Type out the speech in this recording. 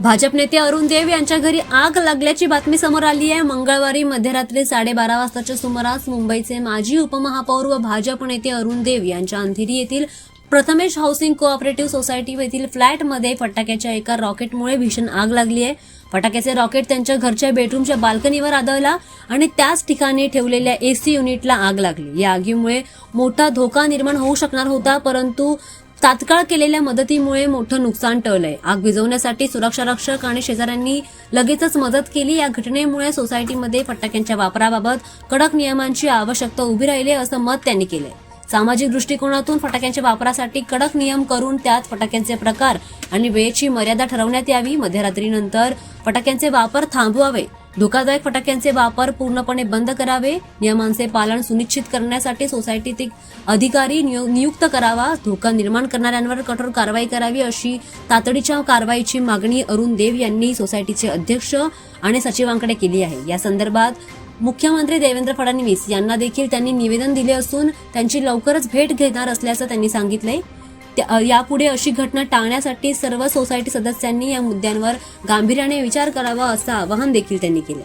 भाजप नेते अरुण देव यांच्या घरी आग लागल्याची बातमी समोर आली आहे. मंगळवारी मध्यरात्री साडेबारा वाजताच्या सुमारास मुंबईचे माजी उपमहापौर व भाजप नेते अरुण देव यांच्या अंधेरी येथील प्रथमेश हाऊसिंग कोऑपरेटिव्ह सोसायटी येथील फ्लॅटमध्ये फटाक्याच्या एका रॉकेटमुळे भीषण आग लागली आहे. फटाक्याचे रॉकेट त्यांच्या घरच्या बेडरूमच्या बाल्कनीवर आदळला आणि त्याच ठिकाणी ठेवलेल्या एसी युनिटला आग लागली. या आगीमुळे मोठा धोका निर्माण होऊ शकणार होता परंतु तात्काळ केलेल्या मदतीमुळे मोठं नुकसान टळलंय. आग विझवण्यासाठी सुरक्षा रक्षक आणि शेजाऱ्यांनी लगेचच मदत केली. या घटनेमुळे सोसायटीमध्ये फटाक्यांच्या वापराबाबत कडक नियमांची आवश्यकता उभी राहिली असं मत त्यांनी केलंय. सामाजिक दृष्टिकोनातून फटाक्यांच्या वापरासाठी कडक नियम करून त्यात फटाक्यांचे प्रकार आणि वेळेची मर्यादा ठरवण्यात यावी. मध्यरात्रीनंतर फटाक्यांचे वापर थांबवावे. धोकादायक फटाक्यांचे वापर पूर्णपणे बंद करावे. नियमांचे पालन सुनिश्चित करण्यासाठी सोसायटीत अधिकारी नियु- नियुक्त करावा. धोका निर्माण करणाऱ्यांवर कठोर कारवाई करावी अशी तातडीच्या कारवाईची मागणी अरुण देव यांनी सोसायटीचे अध्यक्ष आणि सचिवांकडे केली आहे. या संदर्भात मुख्यमंत्री देवेंद्र फडणवीस यांना देखील त्यांनी निवेदन दिले असून त्यांची लवकरच भेट घेणार असल्याचं त्यांनी सांगितलंय. यापुढे अशी घटना टाळण्यासाठी सर्व सोसायटी सदस्यांनी या मुद्द्यांवर गांभीर्याने विचार करावा असं आवाहन देखील त्यांनी केलं.